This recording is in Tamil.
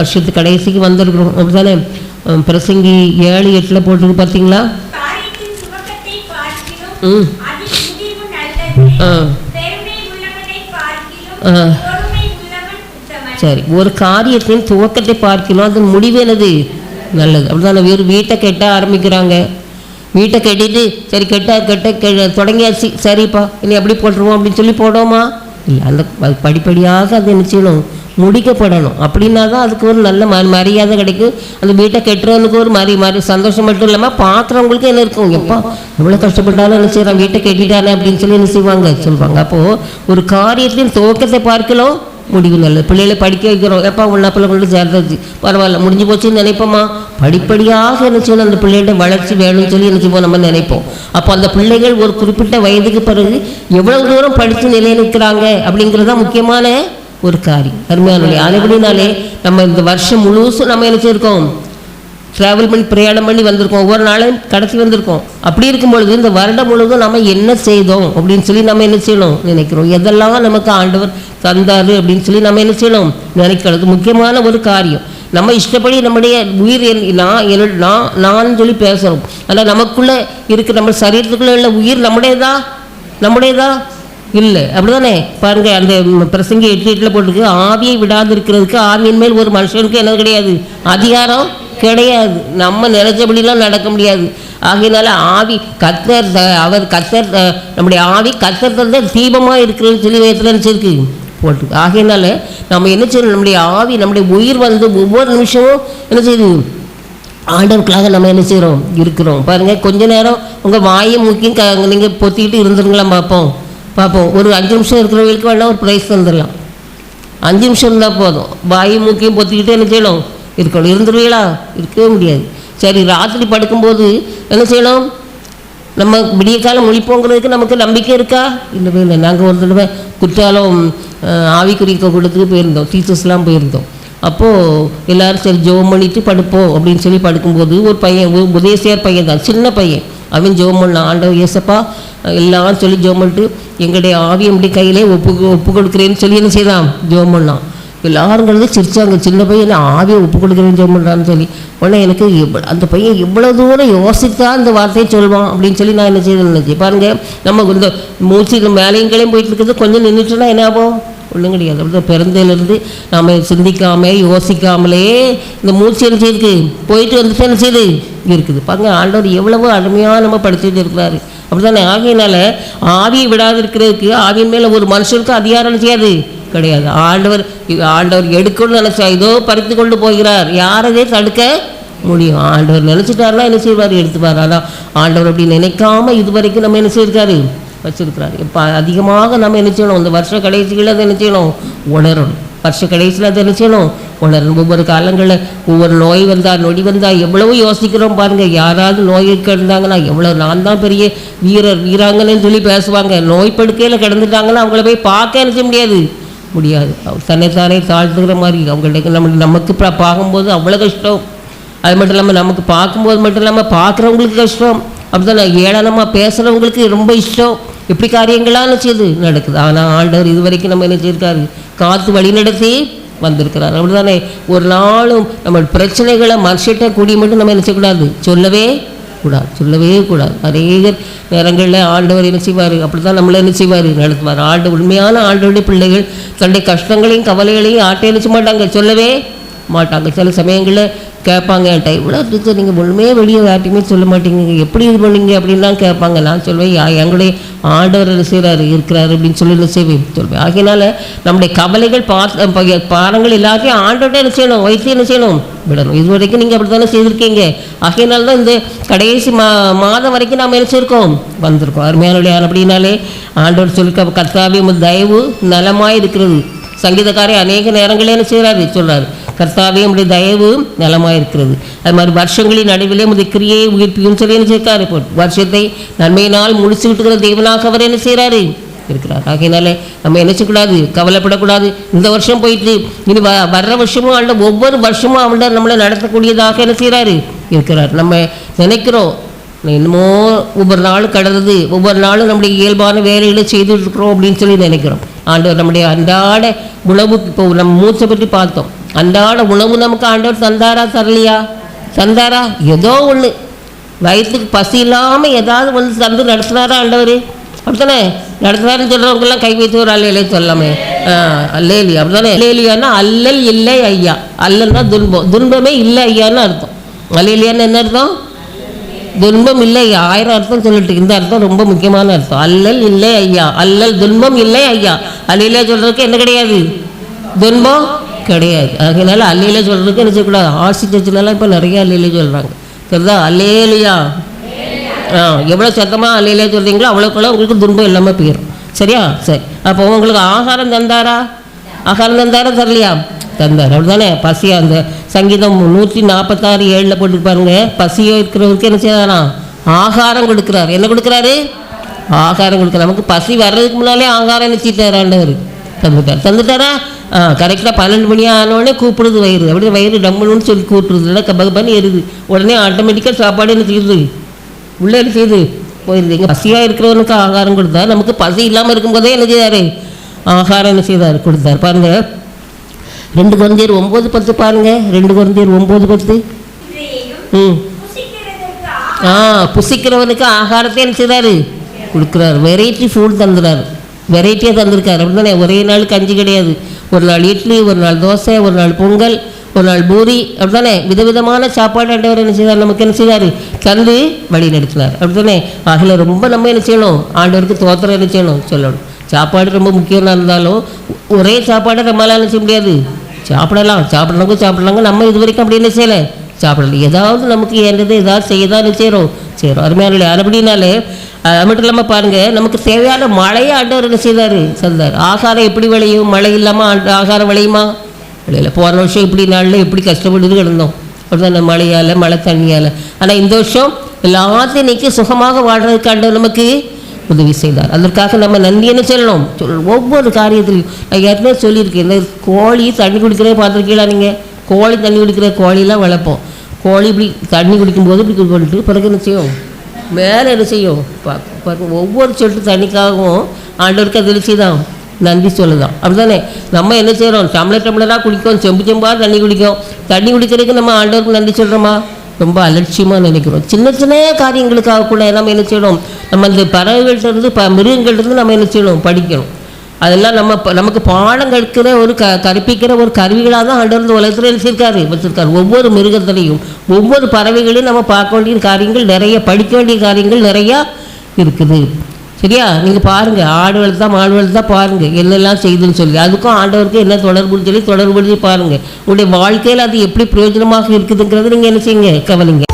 வருஷத்து கடைசிக்கு வந்திருக்கிறோம். அப்படிதானே பிரசங்கி ஏழு எட்டில் போட்டிருக்கு பார்த்தீங்களா? ம் ஆ. ஆ. சரி ஒரு காரியத்தின் துவக்கத்தை பார்க்கணும் அது முடிவு என்னது? நல்லது. அப்படிதானே வேறு வீட்டை கெட்ட ஆரம்பிக்கிறாங்க. வீட்டை கட்டிட்டு சரி கெட்ட கெட்ட கெ தொடங்கியாச்சு. சரிப்பா இனி எப்படி போட்டுருவோம் அப்படின்னு சொல்லி போடுவோமா? இல்லை அந்த படிப்படியாக அது என்ன செய்யணும்? முடிக்கப்படணும். அப்படின்னா தான் அதுக்கு ஒரு நல்ல ம மரியாதை கிடைக்கும். அந்த வீட்டை கெட்டுறவனுக்கு ஒரு மரி மரி சந்தோஷம் மட்டும் இல்லாமல் பார்க்குறவங்களுக்கு என்ன இருக்கும்? எப்பா எவ்வளோ கஷ்டப்பட்டாலும் என்ன செய்கிறான் வீட்டை கெட்டிட்டானே அப்படின்னு சொல்லி என்ன செய்வாங்க? சொல்லுவாங்க அப்போது ஒரு காரியத்தின் துவக்கத்தை பார்க்கலாம் முடிவு நல்லது. பிள்ளைகளை படிக்க வைக்கிறோம். எப்போ பிள்ளை கொண்டு சேர்ந்தாச்சு. பரவாயில்ல. முடிஞ்சு போச்சுன்னு நினைப்போமா? படிப்படியாக என்ன செய்யணும்? அந்த பிள்ளைகிட்ட வளர்ச்சி வேணும்னு சொல்லி என்ன செய்வோம்? நம்ம நினைப்போம். அப்போ அந்த பிள்ளைகள் ஒரு குறிப்பிட்ட வயதுக்கு பிறகு எவ்வளவு தூரம் படித்து நிலை நிற்கிறாங்க அப்படிங்கிறது தான் முக்கியமான ஒரு காரியம். அருமையானுடைய அதுபடினாலே நம்ம இந்த வருஷம் முழுசும் நம்ம என்ன செய்யிருக்கோம் ட்ராவல் பண்ணி பிரயாணம் பண்ணி வந்திருக்கோம். ஒவ்வொரு நாளும் கடத்தி வந்திருக்கோம். அப்படி இருக்கும் பொழுது இந்த வருடம் முழுவதும் நம்ம என்ன செய்தோம்? அப்படின்னு சொல்லி நம்ம என்ன செய்யணும்? நினைக்கிறோம். எதெல்லாம் நமக்கு ஆண்டவர் தந்தார் அப்படின்னு சொல்லி நம்ம என்ன செய்யணும்? நினைக்கிறது முக்கியமான ஒரு காரியம். நம்ம இஷ்டப்படி நம்முடைய உயிர் நான் என்னோட நான் நான் சொல்லி பேசுகிறோம் ஆனால் நமக்குள்ளே இருக்கிற நம்ம சரீரத்துக்குள்ளே உள்ள உயிர் நம்முடையதா? நம்முடையதா? இல்லை. அப்படிதானே? பாருங்க அந்த ம், பிரசங்கி எட்டு எட்டில் போட்டுருக்கு. ஆவியை விடாது இருக்கிறதுக்கு ஆவியின் மேல் ஒரு மனுஷனுக்கு என்ன கிடையாது? அதிகாரம் கிடையாது. நம்ம நினைச்சபடிலாம் நடக்க முடியாது. ஆகையினால ஆவி கத்தர் அவர் கத்தர் நம்முடைய ஆவி கத்தர் தந்த தீபமாக இருக்கிறதுன்னு சொல்லி வேத்தில் நினச்சிருக்கு. போட்டு ஆகையினால நம்ம என்ன செய்யணும்? நம்முடைய ஆவி நம்முடைய உயிர் வந்து ஒவ்வொரு நிமிஷமும் என்ன செய்யுது? ஆண்டவருக்காக நம்ம என்ன செய்கிறோம் இருக்கிறோம். பாருங்க கொஞ்ச நேரம் உங்கள் வாயை மூக்கியும் க நீங்கள் பொத்திக்கிட்டு இருந்துருங்களாம் பார்ப்போம். பார்ப்போம் ஒரு அஞ்சு நிமிஷம் இருக்கிறவங்களுக்கு வேணால் ஒரு ப்ரைஸ் தந்துடலாம். அஞ்சு நிமிஷம் இருந்தால் போதும். வாயை மூக்கையும் பொத்திக்கிட்டே என்ன செய்யணும்? இருக்கணும். இருந்துருவீங்களா? இருக்கவே முடியாது. சரி ராத்திரி படுக்கும்போது என்ன செய்யணும்? நம்ம விடிய காலம் முழிப்போங்கிறதுக்கு நமக்கு நம்பிக்கை இருக்கா? இல்லவே இல்லை. நாங்கள் ஒரு தடவை குற்றாலம் ஆவிக்குறிக்க கொடுத்துட்டு போயிருந்தோம். டீச்சர்ஸ்லாம் போயிருந்தோம். அப்போது எல்லோரும் சரி ஜோம் பண்ணிட்டு படுப்போம் அப்படின்னு சொல்லி படுக்கும்போது ஒரு பையன் ஒரு உதயசியார் பையன் தான் சின்ன பையன். அவன் ஜோம் பண்ணான். ஆண்டவன் ஏசப்பா எல்லாரும் சொல்லி ஜோம் பண்ணிட்டு எங்களுடைய ஆவியம் இப்படி கையிலே ஒப்பு ஒப்பு கொடுக்குறேன்னு சொல்லி என்ன செய்தான்? ஜோம் பண்ணான் எல்லாரும் கலந்து சிரிச்சாங்க. சின்ன பையன் ஆவியை ஒப்பு கொடுக்குறேன்னு ஜோம் பண்ணுறான்னு சொல்லி. உடனே எனக்கு அந்த பையன் இவ்வளோ தூரம் யோசித்தா இந்த வார்த்தையை சொல்வான் அப்படின்னு சொல்லி நான் என்ன செய்ய பாருங்கள் பாருங்க நம்ம இந்த மூச்சு மேலையும் கீழையும் போயிட்டு இருக்கிறது கொஞ்சம் நின்றுட்டுனா என்ன ஆகும்? ஒன்றும் கிடையாது. அப்படி பிறந்ததுலேருந்து நாம் சிந்திக்காம யோசிக்காமலே இந்த மூச்சு என்ன செய்யுது? போயிட்டு வந்துட்டு என்ன செய்யுது? இருக்குது. பாருங்க ஆண்டவர் எவ்வளவோ அருமையாக நம்ம படிச்சுட்டு இருக்கிறாரு. அப்படிதானே ஆகையினால ஆவியை விடாது இருக்கிறதுக்கு ஆவியின் மேலே ஒரு மனுஷனுக்கு அதிகாரம் செய்யாது. கிடையாது. ஆண்டவர் ஆண்டவர் எடுக்கணும்னு நினைச்சா ஏதோ பறித்து கொண்டு போகிறார். யாரதே தடுக்க முடியும்? ஆண்டவர் நினைச்சிட்டாருன்னா என்ன செய்வார்? எடுத்துப்பார். அதான் ஆண்டவர் அப்படி நினைக்காம இது வரைக்கும் நம்ம என்ன செய்யிருக்காரு வச்சிருக்கிறாரு. இப்போ அதிகமாக நம்ம என்ன செய்யணும்? இந்த வருஷ கடைசிகளில் அதை என்ன செய்யணும்? உணரணும். வருஷ கடைசியில் அதை என்ன செய்யணும்? ஒவ்வொரு காலங்களில் ஒவ்வொரு நோய் வந்தால் நொடி வந்தால் எவ்வளவோ யோசிக்கிறோம் பாருங்கள் யாராவது நோய் கிடந்தாங்கன்னா எவ்வளோ நான் தான் பெரிய வீரர் வீராங்கன்னு சொல்லி பேசுவாங்க. நோய் படுக்கையில் கிடந்துட்டாங்கன்னா அவங்கள போய் பார்க்க என்ன முடியாது? முடியாது. அவர் தன்னைத்தானே தாழ்த்துக்கிற மாதிரி அவங்கள்ட்ட நம்ம நமக்கு பார்க்கும்போது அவ்வளோ கஷ்டம். அது மட்டும் இல்லாமல் நமக்கு பார்க்கும்போது மட்டும் இல்லாமல் பார்க்குறவங்களுக்கு கஷ்டம். அப்படி தான் ஏளனமாக பேசுகிறவங்களுக்கு ரொம்ப இஷ்டம். இப்படி காரியங்களாக நிச்சயது நடக்குது. ஆனால் ஆண்டவர் இது வரைக்கும் நம்ம என்ன செய்யிருக்காரு காத்து வழி நடத்தி வந்திருக்கிறார். அப்படிதானே ஒரு நாளும் நம்ம பிரச்சனைகளை மனுஷட்ட கூடி மட்டும் நம்ம என்ன செய்யக்கூடாது? சொல்லவே கூடாது. சொல்லவே கூடாது. அநேக நேரங்களில் ஆண்டவர் என்ன செய்வார்? அப்படி தான் நம்மளை என்ன செய்வார்? நடத்துவார். ஆண்டு உண்மையான ஆண்டவருடைய பிள்ளைகள் தன்னுடைய கஷ்டங்களையும் கவலைகளையும் ஆட்டை நினைச்ச மாட்டாங்க. சொல்லவே மாட்டாங்க. சில சமயங்களில் கேட்பாங்க என்கிட்ட இவ்வளோ டீச்சர் நீங்கள் ஒன்றுமே வெளியே யார்ட்டையுமே சொல்ல மாட்டீங்க. எப்படி இது பண்ணீங்க? அப்படின்லாம் கேட்பாங்க நான் சொல்வேன் எங்களுடைய ஆண்டவர் என்ன செய்கிறாரு இருக்கிறாரு அப்படின்னு சொல்லி என்ன செய்வேன்? சொல்வேன். ஆகையினால நம்முடைய கவலைகள் பாத் ப- பாரங்கள் எல்லாத்தையும் ஆண்டோட என்ன செய்யணும்? வயசு என்ன செய்யணும்? விடணும். இது வரைக்கும் நீங்கள் அப்படி தானே செய்திருக்கீங்க. ஆகையினால தான் இந்த கடைசி மா மாதம் வரைக்கும் நாம் என்ன செய்யிருக்கோம் வந்திருக்கோம். அருமையான அப்படின்னாலே ஆண்டவர் சொல்லிருக்க கர்த்தாவே தயவு நலமாக இருக்கிறது சங்கீதக்காரை அநேக நேரங்களே என்ன செய்கிறாரு சொல்கிறாரு கர்த்தாவே உடைய தயவு நலமாக இருக்கிறது அது மாதிரி வருஷங்களின் நடுவிலே உடைய கிரியை உயிர்ப்பியும் சொல்லி என்ன செய்யிருக்காரு இப்போ வருஷத்தை நன்மையினால் முடிச்சுக்கிட்டுக்கிற தேவனாக அவர் என்ன செய்கிறாரு? இருக்கிறார். ஆகையினால நம்ம என்ன செய்யக்கூடாது? கவலைப்படக்கூடாது. இந்த வருஷம் போயிட்டு இனி வ வர்ற வருஷமும் ஆண்ட ஒவ்வொரு வருஷமும் அவன்கிட்ட நம்மளை நடத்தக்கூடியதாக என்ன செய்கிறாரு? இருக்கிறார். நம்ம நினைக்கிறோம் என்னமோ ஒவ்வொரு நாளும் கடறது ஒவ்வொரு நாளும் நம்முடைய இயல்பான வேலைகளை செய்துட்டு இருக்கிறோம் அப்படின்னு சொல்லி நினைக்கிறோம். ஆண்டவர் நம்முடைய அன்றாட உணவு இப்போ நம்ம மூச்சை பற்றி பார்த்தோம். அன்றாட உணவு நமக்கு ஆண்டவர் தந்தாரா தரலையா? தந்தாரா? ஏதோ ஒன்று வயிற்றுக்கு பசி இல்லாமல் ஏதாவது வந்து தந்து நடத்தினாரா ஆண்டவர்? அப்படித்தானே? நடத்துனாருன்னு சொல்கிறவங்கெல்லாம் கை வைத்து ஒரு அல்லையிலே சொல்லாமே ஆ அல்லேலி அப்படித்தானே? அல்லேலியான்னா அல்லல் இல்லை ஐயா. அல்லல்னா துன்பம். துன்பமே இல்லை ஐயான்னு அர்த்தம். அல்லேலியான்னு என்ன அர்த்தம்? துன்பம் இல்லை ஐயா. ஆயிரம் அர்த்தம் சொல்லிட்டு இந்த அர்த்தம் ரொம்ப முக்கியமான அர்த்தம். அல்லல் இல்லை ஐயா. அல்லல் துன்பம் இல்லை ஐயா. அல்லையிலே சொல்கிறதுக்கு என்ன கிடையாது? துன்பம் கிடையாது. அதனால அல்லையில சொல்கிறதுக்கு என்ன செய்யக்கூடாது? ஆர்சி சர்ச்சிலலாம் இப்போ நிறைய அல்லையில சொல்கிறாங்க சரிதா அல்லையிலையா ஆ எவ்வளோ சத்தமாக அல்லையிலே சொல்கிறீங்களோ அவ்வளோக்குள்ள உங்களுக்கு துன்பம் இல்லாமல் போயிடும் சரியா? சரி. அப்போ உங்களுக்கு ஆகாரம் தந்தாரா? ஆகாரம் தந்தாரா தரலையா? தந்தார். அப்படிதானே பசியா அந்த சங்கீதம் நூற்றி நாற்பத்தாறு ஏழில் போட்டு பாருங்க. பசியோ இருக்கிறவருக்கு என்ன செய்யறாரா? ஆகாரம் கொடுக்குறாரு. என்ன கொடுக்குறாரு? ஆகாரம் கொடுக்குறாரு. நமக்கு பசி வர்றதுக்கு முன்னாலே ஆகாரம் நிச்சயிட்டார் ஆண்டவர்? தந்துட்டார். தந்துட்டாரா? ஆ கரெக்டாக பன்னெண்டு மணி ஆனோடனே கூப்பிடுது வயிறு. அப்படியே வயிறு டம்முன்னு சொல்லி கூப்பிடுறது இல்லை கபகப்பான்னு எருது உடனே ஆட்டோமேட்டிக்காக சாப்பாடு என்ன செய்யுது? உள்ளே என்ன செய்யுது? போயிருது. எங்கள் பசியாக இருக்கிறவனுக்கு ஆகாரம் கொடுத்தார் நமக்கு பசி இல்லாமல் இருக்கும்போதே என்ன செய்தார்? ஆகாரம் என்ன செய்தார்? கொடுத்தார். பாருங்க. ரெண்டு குழந்தையர் ஒம்பது பத்து பாருங்க. ரெண்டு குழந்தையர் ஒம்பது பத்து. ம். ஆ புசிக்கிறவனுக்கு ஆகாரத்தை என்ன செய்தார்? கொடுக்குறாரு. வெரைட்டி ஃபுட் தந்துடுறாரு வெரைட்டியாக தந்திருக்காரு. அப்படிதானே ஒரே நாள் கஞ்சி கிடையாது. ஒரு நாள் இட்லி ஒரு நாள் தோசை ஒரு நாள் பொங்கல் ஒரு நாள் பூரி அப்படிதானே விதவிதமான சாப்பாடு ஆண்டவர் என்ன செய்தார்? நமக்கு என்ன செய்தார்? தந்து வழி நடத்தினார் அப்படித்தானே? அதில் ரொம்ப நம்ம என்ன செய்யணும்? ஆண்டவருக்கு தோத்திரம் என்ன செய்யணும்? சொல்லணும். சாப்பாடு ரொம்ப முக்கியமாக இருந்தாலும் ஒரே சாப்பாடை நம்மளால் என்ன செய்ய முடியாது? சாப்பிடலாம். சாப்பிடலாங்க சாப்பிடலாங்க நம்ம இது வரைக்கும் அப்படி என்ன செய்யலை? சாப்பிடல. ஏதாவது நமக்கு ஏன்றது ஏதாவது செய்ய தான் செய்கிறோம் செய்கிறோம் அருமையான அப்படின்னாலே அது மட்டும் இல்லாமல் பாருங்கள் நமக்கு தேவையான மழையை ஆண்டவர் என்ன செய்தார்? சந்தார் ஆகாரம் எப்படி விளையும்? மழை இல்லாமல் ஆண்டு ஆகாரம் விளையுமா? விளையல. போன வருஷம் இப்படி நாளில் எப்படி கஷ்டப்பட்டு கிடந்தோம். அப்படிதான் மழையால் மழை தண்ணியால். ஆனால் இந்த வருஷம் எல்லாத்தையும் நீக்கி சுகமாக வாழ்றதுக்கு ஆண்டவர் நமக்கு உதவி செய்தார். அதற்காக நம்ம நன்றி என்ன சொல்லணும்? சொல் ஒவ்வொரு காரியத்திலையும். நான் ஏற்கனவே சொல்லியிருக்கேன் இந்த கோழி தண்ணி குடிக்கிறதே பார்த்துருக்கீங்களா நீங்கள் கோழி தண்ணி குடிக்கிற கோழிலாம் வளர்ப்போம். கோழி இப்படி தண்ணி குடிக்கும்போது இப்படி பண்ணிட்டு பிறகு என்ன செய்யும்? மேலே என்ன செய்யும்? பார்க்க ஒவ்வொரு சொட்டு தண்ணிக்காகவும் ஆண்டவருக்கு அது செய்தான் நன்றி சொல்லுதான் அப்படிதானே நம்ம என்ன செய்கிறோம் டம்ளர் டம்ளராக குடிக்கும் செம்பு செம்பாக தண்ணி குடிக்கும். தண்ணி குடிக்கிறதுக்கு நம்ம ஆண்டவருக்கு நன்றி சொல்கிறோமா ரொம்ப அலட்சியமாக நினைக்கிறோம். சின்ன சின்ன காரியங்களுக்காக கூட நம்ம என்ன செய்யணும் நம்ம இந்த பறவைகள்ட்ட இருந்து ப மிருகங்கள்கிட்ட இருந்து நம்ம என்ன செய்யணும் படிக்கணும் அதெல்லாம் நம்ம நமக்கு பாடம் கற்கிற ஒரு க கற்பிக்கிற ஒரு கருவிகளாக தான் ஆண்டவர் இந்த உலகத்தில் வச்சிருக்காரு வச்சிருக்காரு. ஒவ்வொரு மிருகத்திலையும் ஒவ்வொரு பறவைகளையும் நம்ம பார்க்க வேண்டிய காரியங்கள் நிறைய படிக்க வேண்டிய காரியங்கள் நிறையா இருக்குது. சரியா? நீங்கள் பாருங்கள் ஆடு வளர்த்தா மாடு வளர்த்தா பாருங்கள் என்னெல்லாம் செய்துன்னு சொல்லி. அதுக்கும் ஆண்டவருக்கு என்ன தொடர்புன்னு சொல்லி தொடர்புடுத்தி பாருங்கள் உங்களுடைய வாழ்க்கையில் அது எப்படி பிரயோஜனமாக இருக்குதுங்கிறது நீங்கள் என்ன செய்யுங்க கவனிங்க.